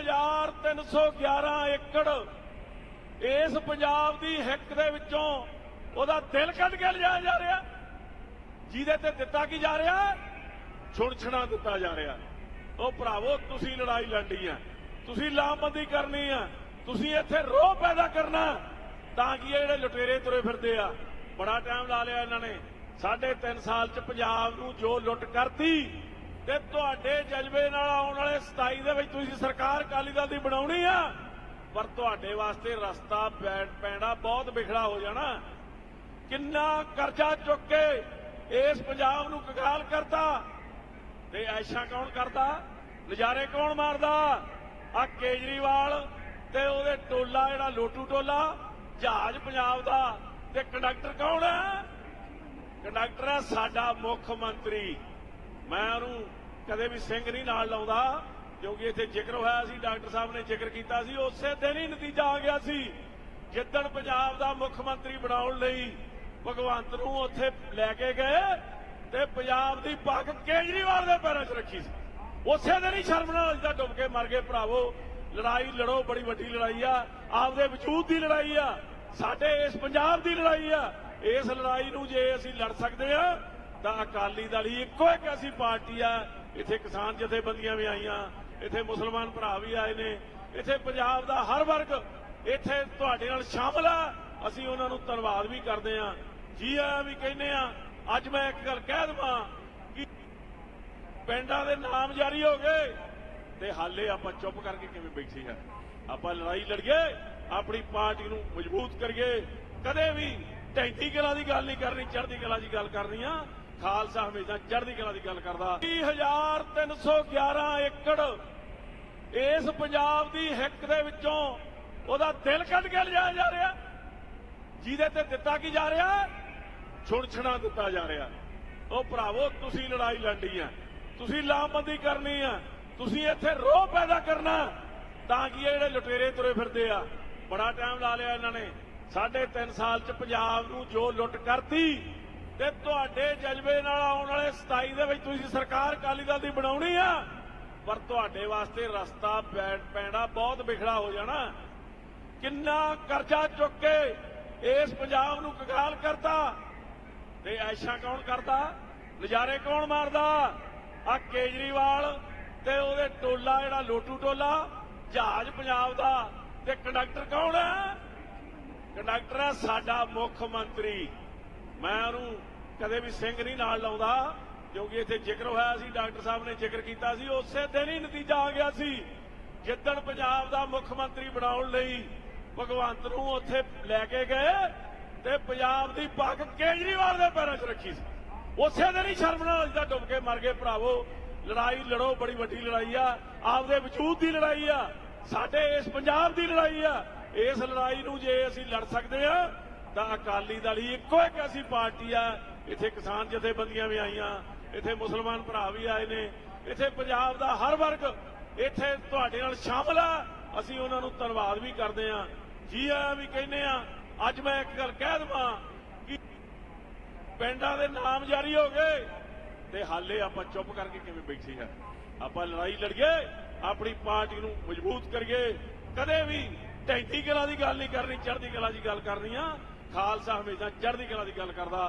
20311 ਏਕੜ, ਇਸ ਪੰਜਾਬ ਦੀ ਹਿੱਕ ਦੇ ਵਿੱਚੋਂ ਉਹਦਾ ਦਿਲ ਕੱਢ ਕੇ ਲਿਜਾਇਆ ਜਾ ਰਿਹਾ। ਜਿਹਦੇ ਤੇ ਦਿੱਤਾ ਕੀ ਜਾ ਰਿਹਾ? ਛੁਣਛਣਾ ਦਿੱਤਾ ਜਾ ਰਿਹਾ। ਉਹ ਭਰਾਵੋ, ਤੁਸੀਂ ਲੜਾਈ ਲੜਨੀ ਆ। ਤੁਸੀਂ ਲਾਮਬੰਦੀ ਕਰਨੀ ਆ। ਤੁਸੀਂ ਇੱਥੇ ਰੋਹ ਪੈਦਾ ਕਰਨਾ। ਤਾਂ ਕਿ ਇਹ ਜਿਹੜੇ ਲੁਟੇਰੇ ਤੁਰੇ ਫਿਰਦੇ ਆ? ਬੜਾ ਟਾਈਮ ਲਾ ਲਿਆ ਇਹਨਾਂ ਨੇ। ਸਾਢੇ ਤਿੰਨ ਸਾਲ ਚ ਪੰਜਾਬ ਨੂੰ ਜੋ ਲੁੱਟ ਕਰਤੀ ਤੇ ਤੁਹਾਡੇ ਜਜ਼ਬੇ ਨਾਲ ਆਉਣ ਵਾਲੇ 27 ਦੇ ਵਿੱਚ ਤੁਸੀਂ ਸਰਕਾਰ ਅਕਾਲੀ ਦਲ ਦੀ ਬਣਾਉਣੀ ਆ। ਪਰ ਤੁਹਾਡੇ ਵਾਸਤੇ ਰਸਤਾ ਪੈ- ਪੈਣਾ ਬਹੁਤ ਵਿਖੜਾ ਹੋ ਜਾਣਾ। ਕਿੰਨਾ ਕਰਜ਼ਾ ਚੁੱਕ ਕੇ ਇਸ ਪੰਜਾਬ ਨੂੰ ਕਗਾਲ ਕਰਤਾ। ਤੇ ਐਸ਼ਾ ਕੌਣ ਕਰਦਾ? ਨਜ਼ਾਰੇ ਕੌਣ ਮਾਰਦਾ? ਆ ਕੇਜਰੀਵਾਲ ਤੇ ਉਹਦੇ ਟੋਲਾ ਜਿਹੜਾ ਲੋਟੂ ਟੋਲਾ, ਜਹਾਜ਼ ਪੰਜਾਬ ਦਾ। ਤੇ ਕੰਡਕਟਰ ਕੌਣ ਹੈ? ਕੰਡਕਟਰ ਹੈ ਸਾਡਾ ਮੁੱਖ ਮੰਤਰੀ। ਮੈਂ ਉਹਨੂੰ ਕਦੇ ਵੀ ਸਿੰਘ ਨਹੀਂ ਨਾਲ ਲਾਉਂਦਾ, ਕਿਉਂਕਿ ਇੱਥੇ ਜ਼ਿਕਰ ਹੋਇਆ ਸੀ, ਡਾਕਟਰ ਸਾਹਿਬ ਨੇ ਜ਼ਿਕਰ ਕੀਤਾ ਸੀ, ਉਸੇ ਦਿਨ ਹੀ ਨਤੀਜਾ ਆ ਗਿਆ ਸੀ। ਜਿੱਦਣ ਪੰਜਾਬ ਦਾ ਮੁੱਖ ਮੰਤਰੀ ਬਣਾਉਣ ਲਈ ਭਗਵੰਤ ਨੂੰ ਉੱਥੇ ਲੈ ਕੇ ਗਏ, ਤੇ ਪੰਜਾਬ ਦੀ ਪੱਗ ਕੇਜਰੀਵਾਲ ਦੇ ਪੈਰਾਂ 'ਚ ਰੱਖੀ ਸੀ। ਉਸੇ ਦਿਨ ਹੀ ਸ਼ਰਮ ਨਾਲ ਅੱਜ ਡੁੱਬ ਕੇ ਮਰ ਗਏ ਭਰਾਵੋ। ਲੜਾਈ ਲੜੋ, ਬੜੀ ਵੱਡੀ ਲੜਾਈ ਆ। ਆਪਦੇ ਵਜੂਦ ਦੀ ਲੜਾਈ ਆ। ਸਾਡੇ ਇਸ ਪੰਜਾਬ ਦੀ ਲੜਾਈ ਆ। ਇਸ ਲੜਾਈ ਨੂੰ ਜੇ ਅਸੀਂ ਲੜ ਸਕਦੇ ਆ, ਤਾਂ ਅਕਾਲੀ ਦਲ ਹੀ ਇੱਕੋ ਇੱਕ ਐਸੀ ਪਾਰਟੀ ਆ ਇੱਥੇ ਕਿਸਾਨ ਜਥੇਬੰਦੀਆਂ ਵੀ ਆਈਆਂ, ਇੱਥੇ ਮੁਸਲਮਾਨ ਭਰਾ ਵੀ ਆਏ ਨੇ, ਇੱਥੇ ਪੰਜਾਬ ਦਾ ਹਰ ਵਰਗ ਇੱਥੇ ਤੁਹਾਡੇ ਨਾਲ ਸ਼ਾਮਲ ਆ। ਅਸੀਂ ਉਹਨਾਂ ਨੂੰ ਧੰਨਵਾਦ ਵੀ ਕਰਦੇ ਆ ਜੀ ਆਇਆਂ ਵੀ ਕਹਿੰਦੇ ਆ ਅੱਜ ਮੈਂ ਇੱਕ ਗੱਲ ਕਹਿ ਦਵਾਂ ਕਿ ਪਿੰਡਾਂ ਦੇ ਨਾਮ ਜਾਰੀ ਹੋ ਗਏ ਤੇ ਹਾਲੇ ਆਪਾਂ ਚੁੱਪ ਕਰਕੇ ਕਿਵੇਂ ਬੈਠੇ ਆ ਆਪਾਂ ਲੜਾਈ ਲੜੀਏ, ਆਪਣੀ ਪਾਰਟੀ ਨੂੰ ਮਜ਼ਬੂਤ ਕਰੀਏ। ਕਦੇ ਵੀ ਟੈਂਟੀ ਕਲਾ ਦੀ ਗੱਲ ਨਹੀਂ ਕਰਨੀ, ਚੜ੍ਹਦੀ ਕਲਾ ਦੀ ਗੱਲ ਕਰਨੀ ਆ। ਖਾਲਸਾ ਹਮੇਸ਼ਾ ਚੜ੍ਹਦੀ ਕਲਾ ਦੀ ਗੱਲ ਕਰਦਾ। 20311 ਏਕੜ ਇਸ ਪੰਜਾਬ ਦੀ ਹਿੱਕ ਦੇ ਵਿੱਚੋਂ ਉਹਦਾ ਦਿਲ ਕੱਢ ਕੇ ਲਿਜਾਇਆ ਜਾ ਰਿਹਾ। ਜਿਹਦੇ ਤੇ ਦਿੱਤਾ ਕੀ ਜਾ ਰਿਹਾ? ਛੁਣਛਣਾ ਦਿੱਤਾ ਜਾ ਰਿਹਾ। ਉਹ ਭਰਾਵੋ, ਤੁਸੀਂ ਲੜਾਈ ਲੜਨੀ ਆ। ਤੁਸੀਂ ਲਾਮਬੰਦੀ ਕਰਨੀ ਆ। ਤੁਸੀਂ ਇੱਥੇ ਰੋਹ ਪੈਦਾ ਕਰਨਾ। ਤਾਂ ਕਿ ਇਹ ਜਿਹੜੇ ਲੁਟੇਰੇ ਤੁਰੇ ਫਿਰਦੇ ਆ? ਬੜਾ ਟਾਈਮ ਲਾ ਲਿਆ ਇਹਨਾਂ ਨੇ। ਸਾਢੇ ਤਿੰਨ ਸਾਲ ਚ ਪੰਜਾਬ ਨੂੰ ਜੋ ਲੁੱਟ ਕਰਤੀ ਤੇ ਤੁਹਾਡੇ ਜਜ਼ਬੇ ਨਾਲ ਆਉਣ ਵਾਲੇ 27 ਦੇ ਵਿੱਚ ਤੁਸੀਂ ਸਰਕਾਰ ਅਕਾਲੀ ਦਲ ਦੀ ਬਣਾਉਣੀ ਆ। ਪਰ ਤੁਹਾਡੇ ਵਾਸਤੇ ਰਸਤਾ ਪੈ- ਪੈਣਾ ਬਹੁਤ ਵਿਖੜਾ ਹੋ ਜਾਣਾ। ਕਿੰਨਾ ਕਰਜ਼ਾ ਚੁੱਕ ਕੇ ਇਸ ਪੰਜਾਬ ਨੂੰ ਕਗਾਲ ਕਰਤਾ ਤੇ ਐਸ਼ਾ ਕੌਣ ਕਰਦਾ? ਨਜ਼ਾਰੇ ਕੌਣ ਮਾਰਦਾ? ਆ ਕੇਜਰੀਵਾਲ ਤੇ ਉਹਦੇ ਟੋਲਾ ਜਿਹੜਾ ਲੋਟੂ ਟੋਲਾ, ਜਹਾਜ਼ ਪੰਜਾਬ ਦਾ ਤੇ ਕੰਡਕਟਰ ਕੌਣ ਹੈ ਕੰਡਕਟਰ ਹੈ ਸਾਡਾ ਮੁੱਖ ਮੰਤਰੀ। ਮੈਂ ਉਹਨੂੰ ਕਦੇ ਵੀ ਸਿੰਘ ਨਹੀਂ ਨਾਲ ਲਾਉਂਦਾ ਕਿਉਂਕਿ ਇੱਥੇ ਜ਼ਿਕਰ ਹੋਇਆ ਸੀ, ਡਾਕਟਰ ਸਾਹਿਬ ਨੇ ਜ਼ਿਕਰ ਕੀਤਾ ਸੀ, ਉਸੇ ਦਿਨ ਹੀ ਨਤੀਜਾ ਆ ਗਿਆ ਸੀ। ਜਿੱਦਣ ਪੰਜਾਬ ਦਾ ਮੁੱਖ ਮੰਤਰੀ ਬਣਾਉਣ ਲਈ ਭਗਵੰਤ ਨੂੰ ਉੱਥੇ ਲੈ ਕੇ ਗਏ ਤੇ ਪੰਜਾਬ ਦੀ ਪੱਗ ਕੇਜਰੀਵਾਲ ਦੇ ਪੈਰਾਂ 'ਚ ਰੱਖੀ ਸੀ। ਉਸੇ ਦਿਨ ਹੀ ਸ਼ਰਮ ਨਾਲ ਅੱਜ ਡੁੱਬ ਕੇ ਮਰ ਗਏ, ਭਰਾਵੋ। ਲੜਾਈ ਲੜੋ, ਬੜੀ ਵੱਡੀ ਲੜਾਈ ਆ। ਆਪਦੇ ਵਜੂਦ ਦੀ ਲੜਾਈ ਆ। ਸਾਡੇ ਇਸ ਪੰਜਾਬ ਦੀ ਲੜਾਈ ਆ। ਇਸ ਲੜਾਈ ਨੂੰ ਜੇ ਅਸੀਂ ਲੜ ਸਕਦੇ ਆ ਤਾਂ ਅਕਾਲੀ ਦਲ ਹੀ ਇੱਕੋ ਇੱਕ ਐਸੀ ਪਾਰਟੀ ਆ, ਇੱਥੇ ਕਿਸਾਨ ਜਥੇਬੰਦੀਆਂ ਵੀ ਆਈਆਂ, ਇੱਥੇ ਮੁਸਲਮਾਨ ਭਰਾ ਵੀ ਆਏ ਨੇ, ਇੱਥੇ ਪੰਜਾਬ ਦਾ ਹਰ ਵਰਗ ਇੱਥੇ ਤੁਹਾਡੇ ਨਾਲ ਸ਼ਾਮਲ ਆ, ਅਸੀਂ ਉਹਨਾਂ ਨੂੰ ਧੰਨਵਾਦ ਵੀ ਕਰਦੇ ਆ ਜੀ ਆਇਆਂ ਵੀ ਕਹਿੰਦੇ ਆ ਅੱਜ ਮੈਂ ਇੱਕ ਗੱਲ ਕਹਿ ਦਵਾਂ ਕਿ ਪਿੰਡਾਂ ਦੇ ਨਾਮ ਜਾਰੀ ਹੋ ਗਏ ਤੇ ਹਾਲੇ ਆਪਾਂ ਚੁੱਪ ਕਰਕੇ ਕਿਵੇਂ ਬੈਠੇ ਆ ਆਪਾਂ ਲੜਾਈ ਲੜੀਏ, ਆਪਣੀ ਪਾਰਟੀ ਨੂੰ ਮਜ਼ਬੂਤ ਕਰੀਏ, ਕਦੇ ਵੀ ਟੈਂਟੀ ਕਲਾ ਦੀ ਗੱਲ ਨਹੀਂ ਕਰਨੀ, ਚੜ੍ਹਦੀ ਕਲਾ ਦੀ ਗੱਲ ਕਰਨੀ ਆ। ਖਾਲਸਾ ਹਮੇਸ਼ਾ ਚੜ੍ਹਦੀ ਕਲਾ ਦੀ ਗੱਲ ਕਰਦਾ।